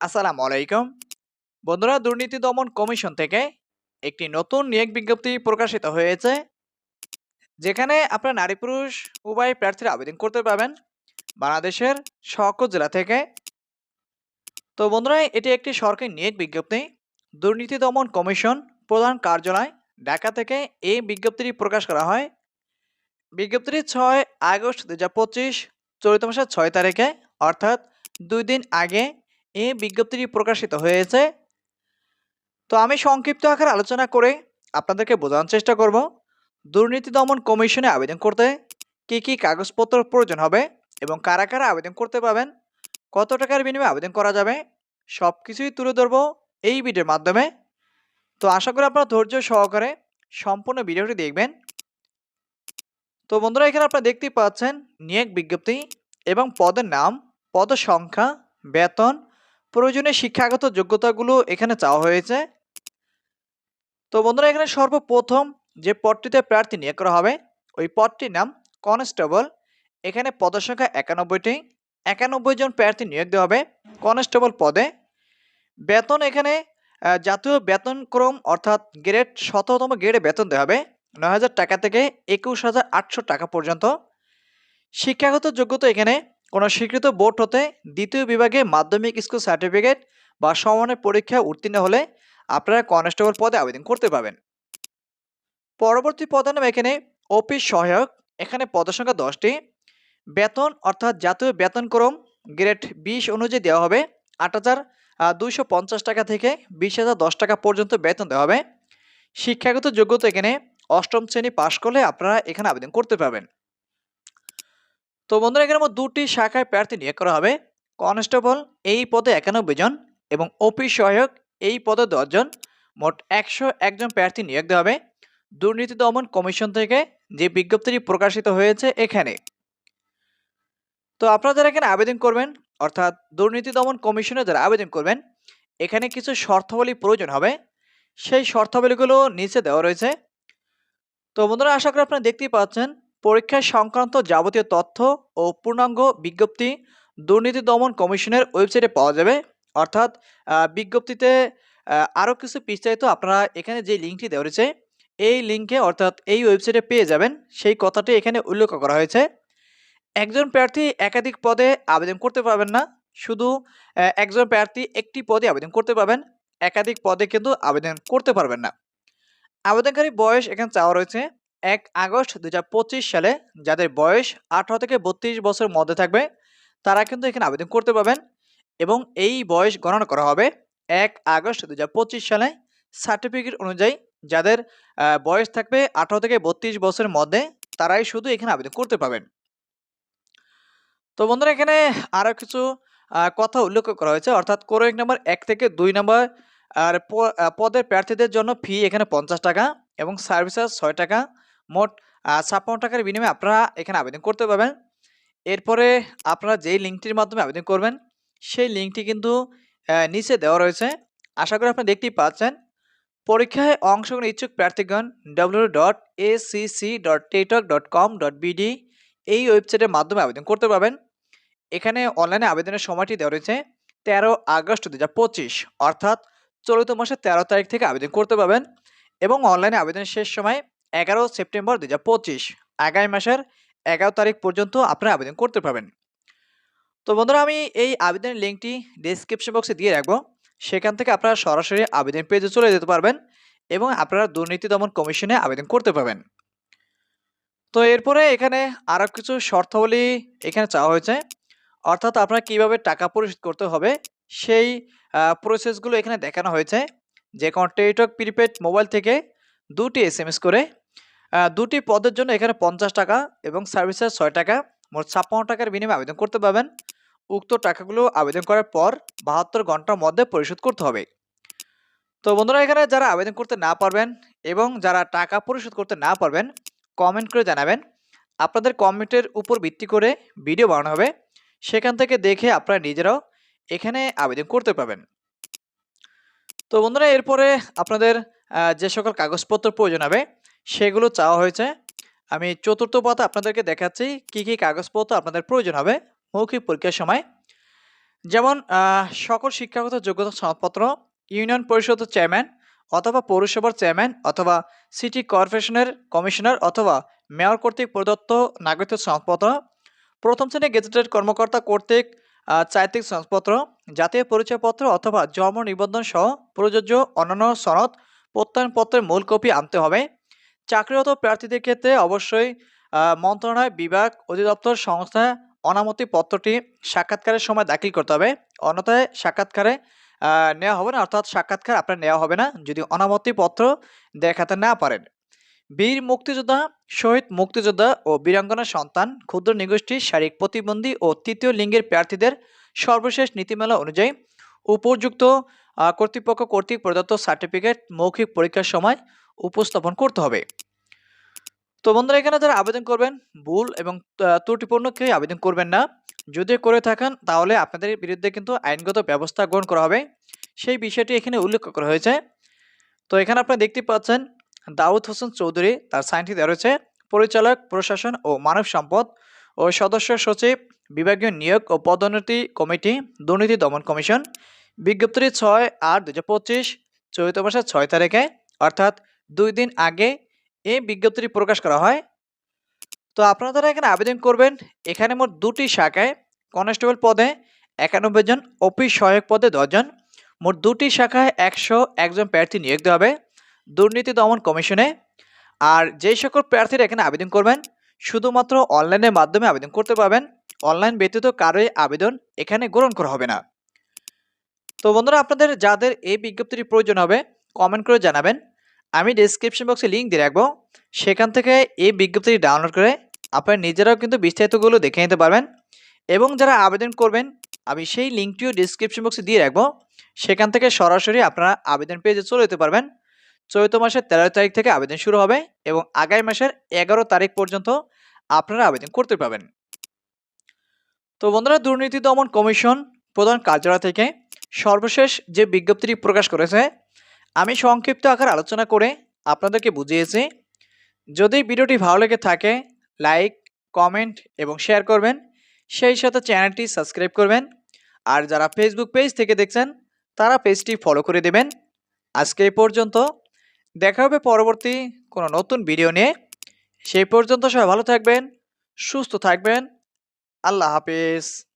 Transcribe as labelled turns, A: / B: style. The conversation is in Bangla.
A: আসসালামু আলাইকুম। বন্ধুরা, দুর্নীতি দমন কমিশন থেকে একটি নতুন নিয়োগ বিজ্ঞপ্তি প্রকাশিত হয়েছে, যেখানে আপনার নারী পুরুষ, উভয় প্রার্থীরা আবেদন করতে পারবেন বাংলাদেশের সকল জেলা থেকে। তো বন্ধুরা, এটি একটি সরকারি নিয়োগ বিজ্ঞপ্তি। দুর্নীতি দমন কমিশন প্রধান কার্যালয় ঢাকা থেকে এই বিজ্ঞপ্তিটি প্রকাশ করা হয়। বিজ্ঞপ্তিটি ছয় আগস্ট দু হাজার পঁচিশ, চলিত মাসের ছয় তারিখে, অর্থাৎ দুই দিন আগে এই বিজ্ঞপ্তিটি প্রকাশিত হয়েছে। তো আমি সংক্ষিপ্ত আকারে আলোচনা করে আপনাদেরকে বোঝানোর চেষ্টা করব। দুর্নীতি দমন কমিশনে আবেদন করতে কি কি কাগজপত্র প্রয়োজন হবে এবং কারা কারা আবেদন করতে পাবেন কত টাকার বিনিময়ে আবেদন করা যাবে সব কিছুই তুলে ধরবো এই ভিডিওর মাধ্যমে। তো আশা করি আপনারা ধৈর্য সহকারে সম্পূর্ণ ভিডিওটি দেখবেন। তো বন্ধুরা, এখানে আপনারা দেখতেই পাচ্ছেন নিয়োগ বিজ্ঞপ্তি এবং পদের নাম পদ সংখ্যা, বেতন প্রয়োজনীয় শিক্ষাগত যোগ্যতাগুলো এখানে চাওয়া হয়েছে। তো বন্ধুরা, এখানে সর্বপ্রথম যে পদটিতে প্রার্থী নিয়োগ করা হবে, ওই পদটির নাম কনস্টেবল। এখানে পদসংখ্যা একানব্বইটি। একানব্বই জন প্রার্থী নিয়োগ দেওয়া হবে কনস্টেবল পদে। বেতন এখানে জাতীয় বেতনক্রম অর্থাৎ গ্রেড শততম গ্রেডে বেতন দেওয়া হবে নয় হাজার টাকা থেকে একুশ হাজার আটশো টাকা পর্যন্ত। শিক্ষাগত যোগ্যতা এখানে কোনো স্বীকৃত বোর্ড হতে দ্বিতীয় বিভাগে মাধ্যমিক স্কুল সার্টিফিকেট বা সমানের পরীক্ষায় উত্তীর্ণ হলে আপনারা কনস্টেবল পদে আবেদন করতে পারবেন। পরবর্তী পদের নাম এখানে অফিস সহায়ক। এখানে পদসংখ্যা দশটি। বেতন অর্থাৎ জাতীয় বেতনক্রম গ্রেড বিশ অনুযায়ী দেওয়া হবে। আট হাজার দুইশো পঞ্চাশ টাকা থেকে বিশ হাজার দশ টাকা পর্যন্ত বেতন দেওয়া হবে। শিক্ষাগত যোগ্যতা এখানে অষ্টম শ্রেণি পাশ করলে আপনারা এখানে আবেদন করতে পারবেন। তো বন্ধুরা, এখানে মোট দুটি শাখায় প্রার্থী নিয়োগ করা হবে। কনস্টেবল এই পদে একানব্বই জন এবং অফিস সহায়ক এই পদে দশজন মোট একশো একজন প্রার্থী নিয়োগ দেওয়া হবে। দুর্নীতি দমন কমিশন থেকে যে বিজ্ঞপ্তিটি প্রকাশিত হয়েছে এখানে। তো আপনারা যারা এখানে আবেদন করবেন, অর্থাৎ দুর্নীতি দমন কমিশনে যারা আবেদন করবেন, এখানে কিছু শর্তাবলী প্রয়োজন হবে। সেই শর্তাবলীগুলো নিচে দেওয়া রয়েছে। তো বন্ধুরা, আশা করি আপনারা দেখতেই পাচ্ছেন পরীক্ষা সংক্রান্ত যাবতীয় তথ্য ও পূর্ণাঙ্গ বিজ্ঞপ্তি দুর্নীতি দমন কমিশনের ওয়েবসাইটে পাওয়া যাবে। অর্থাৎ বিজ্ঞপ্তিতে আরও কিছু বিস্তারিত আপনারা এখানে যে লিঙ্কটি দেওয়া রয়েছে, এই লিঙ্কে অর্থাৎ এই ওয়েবসাইটে পেয়ে যাবেন। সেই কথাটি এখানে উল্লেখ করা হয়েছে। একজন প্রার্থী একাধিক পদে আবেদন করতে পারবেন না। শুধু একজন প্রার্থী একটি পদে আবেদন করতে পারবেন। একাধিক পদে কিন্তু আবেদন করতে পারবেন না। আবেদনকারী বয়স এখানে চাওয়া রয়েছে এক আগস্ট দু হাজার পঁচিশ সালে যাদের বয়স আঠারো থেকে বত্রিশ বছরের মধ্যে থাকবে, তারা কিন্তু এখানে আবেদন করতে পারবেন এবং এই বয়স গণনা করা হবে এক আগস্ট দু হাজার পঁচিশ সালে সার্টিফিকেট অনুযায়ী যাদের বয়স থাকবে আঠারো থেকে বত্রিশ বছরের মধ্যে, তারাই শুধু এখানে আবেদন করতে পারবেন। তো বন্ধুরা, এখানে আরও কিছু কথা উল্লেখ করা হয়েছে। অর্থাৎ কোনো এক নম্বর এক থেকে দুই নম্বর, আর পদের প্রার্থীদের জন্য ফি এখানে পঞ্চাশ টাকা এবং সার্ভিস ছয় টাকা। মোট ছাপ্পান্ন টাকার বিনিময়ে আপনারা এখানে আবেদন করতে পারবেন। এরপরে আপনারা যেই লিঙ্কটির মাধ্যমে আবেদন করবেন, সেই লিঙ্কটি কিন্তু নিচে দেওয়া রয়েছে। আশা করি আপনি দেখতেই পাচ্ছেন। পরীক্ষায় অংশগ্রহণ ইচ্ছুক প্রার্থীগণ W dot ACC dot teletalk dot com dot BD এই ওয়েবসাইটের মাধ্যমে আবেদন করতে পারবেন। এখানে অনলাইনে আবেদনের সময়টি দেওয়া রয়েছে তেরো আগস্ট দু হাজার পঁচিশ, অর্থাৎ চলিত মাসের তেরো তারিখ থেকে আবেদন করতে পারবেন এবং অনলাইনে আবেদনের শেষ সময় এগারো সেপ্টেম্বর দু আগামী মাসের এগারো তারিখ পর্যন্ত আপনারা আবেদন করতে পারবেন। তো বন্ধুরা, আমি এই আবেদনের লিঙ্কটি ডিসক্রিপশন বক্সে দিয়ে রাখব। সেখান থেকে আপনারা সরাসরি আবেদন পেজে চলে যেতে পারবেন এবং আপনারা দুর্নীতি দমন কমিশনে আবেদন করতে পারবেন। তো এরপরে এখানে আরও কিছু শর্তাবলী এখানে চাওয়া হয়েছে। অর্থাৎ আপনারা কীভাবে টাকা পরিশোধ করতে হবে, সেই প্রসেসগুলো এখানে দেখানো হয়েছে। যে কোনো টেলিটক প্রিপেড মোবাইল থেকে দুটি এস করে দুটি পদের জন্য এখানে পঞ্চাশ টাকা এবং সার্ভিসের ছয় টাকা। মোট ছাপ্পান্ন টাকার বিনিময়ে আবেদন করতে পারবেন। উক্ত টাকাগুলো আবেদন করার পর বাহাত্তর ঘণ্টার মধ্যে পরিশোধ করতে হবে। তো বন্ধুরা, এখানে যারা আবেদন করতে না পারবেন এবং যারা টাকা পরিশোধ করতে না পারবেন কমেন্ট করে জানাবেন। আপনাদের কমেন্টের উপর ভিত্তি করে ভিডিও বানানো হবে। সেখান থেকে দেখে আপনারা নিজেরাও এখানে আবেদন করতে পারবেন। তো বন্ধুরা, এরপরে আপনাদের যে সকল কাগজপত্র প্রয়োজন হবে সেগুলো চাওয়া হয়েছে। আমি চতুর্থ পথে আপনাদেরকে দেখাচ্ছি কি কি কাগজপত্র আপনাদের প্রয়োজন হবে মৌখিক পরীক্ষার সময়। যেমন সকল শিক্ষাগত যোগ্যতা সনদপত্র, ইউনিয়ন পরিষদের চেয়ারম্যান অথবা পৌরসভার চেয়ারম্যান অথবা সিটি কর্পোরেশনের কমিশনার অথবা মেয়র কর্তৃক প্রদত্ত নাগরিকত্ব সনদপত্র, প্রথম শ্রেণির গেজেটেড কর্মকর্তা কর্তৃক চারিত্রিক সনদপত্র, জাতীয় পরিচয়পত্র অথবা জন্ম নিবন্ধন সহ প্রযোজ্য অন্যান্য সনদ প্রত্যয়নপত্রের মূল কপি আনতে হবে। চাকরিরত প্রার্থীদের ক্ষেত্রে অবশ্যই মন্ত্রণালয়, বিভাগ, অধিদপ্তর, সংস্থা, অনামতি পত্রটি সাক্ষাৎকারের সময় দাখিল করতে হবে। অন্যথায় সাক্ষাৎকারে নেওয়া হবে না, অর্থাৎ সাক্ষাৎকার আপনার নেওয়া হবে না যদি অনামতি পত্র দেখাতে না পারেন। বীর মুক্তিযোদ্ধা, শহীদ মুক্তিযোদ্ধা ও বীরাঙ্গনার সন্তান, ক্ষুদ্র নিগোষ্ঠী, শারীরিক প্রতিবন্ধী ও তৃতীয় লিঙ্গের প্রার্থীদের সর্বশেষ নীতিমালা অনুযায়ী উপযুক্ত কর্তৃপক্ষ কর্তৃক প্রদত্ত সার্টিফিকেট মৌখিক পরীক্ষার সময় উপস্থাপন করতে হবে। তো বন্ধুরা, এখানে যারা আবেদন করবেন, ভুল এবং ত্রুটিপূর্ণ কেউ আবেদন করবেন না। যদি করে থাকেন, তাহলে আপনাদের বিরুদ্ধে কিন্তু আইনগত ব্যবস্থা গ্রহণ করা হবে। সেই বিষয়টি এখানে উল্লেখ করা হয়েছে। তো এখানে আপনারা দেখতে পাচ্ছেন, দাউদ হোসেন চৌধুরী তার সাইনটি দেওয়া রয়েছে। পরিচালক, প্রশাসন ও মানব সম্পদ ও সদস্য সচিব, বিভাগীয় নিয়োগ ও পদোন্নতি কমিটি, দুর্নীতি দমন কমিশন। বিজ্ঞপ্তি ছয় আট দু হাজার পঁচিশ চৈত মাসের ছয় তারিখে, অর্থাৎ দুই দিন আগে এই বিজ্ঞপ্তিটি প্রকাশ করা হয়। তো আপনারা যারা এখানে আবেদন করবেন, এখানে মোট দুটি শাখায়, কনস্টেবল পদে একানব্বই জন, অফিস সহায়ক পদে দশজন মোট দুটি শাখায় একশো একজন প্রার্থী নিয়োগ দেওয়া হবে দুর্নীতি দমন কমিশনে। আর যেই সকল প্রার্থীরা এখানে আবেদন করবেন, শুধুমাত্র অনলাইনের মাধ্যমে আবেদন করতে পারবেন। অনলাইন ব্যতীত কারোই আবেদন এখানে গ্রহণ করা হবে না। তো বন্ধুরা, আপনাদের যাদের এই বিজ্ঞপ্তির প্রয়োজন হবে কমেন্ট করে জানাবেন। আমি ডিসক্রিপশন বক্সে লিঙ্ক দিয়ে রাখব। সেখান থেকে এই বিজ্ঞপ্তিটি ডাউনলোড করে আপনারা নিজেরাও কিন্তু বিস্তারিতগুলো দেখে নিতে পারবেন। এবং যারা আবেদন করবেন, আমি সেই লিঙ্কটিও ডিসক্রিপশন বক্সে দিয়ে রাখব। সেখান থেকে সরাসরি আপনারা আবেদন পেজে চলে যেতে পারবেন। চৈত মাসের তেরো তারিখ থেকে আবেদন শুরু হবে এবং আগামী মাসের এগারো তারিখ পর্যন্ত আপনারা আবেদন করতে পারবেন। তো বন্ধুরা, দুর্নীতি দমন কমিশন প্রধান কার্যালয় থেকে সর্বশেষ যে বিজ্ঞপ্তিটি প্রকাশ করেছে, আমি সংক্ষিপ্ত আকার আলোচনা করে আপনাদেরকে বুঝিয়েছি। যদি ভিডিওটি ভালো লেগে থাকে, লাইক, কমেন্ট এবং শেয়ার করবেন। সেই সাথে চ্যানেলটি সাবস্ক্রাইব করবেন। আর যারা ফেসবুক পেজ থেকে দেখছেন, তারা পেজটি ফলো করে দেবেন। আজকে এই পর্যন্ত। দেখা হবে পরবর্তী কোনো নতুন ভিডিও নিয়ে। সেই পর্যন্ত সবাই ভালো থাকবেন, সুস্থ থাকবেন। আল্লাহ হাফিজ।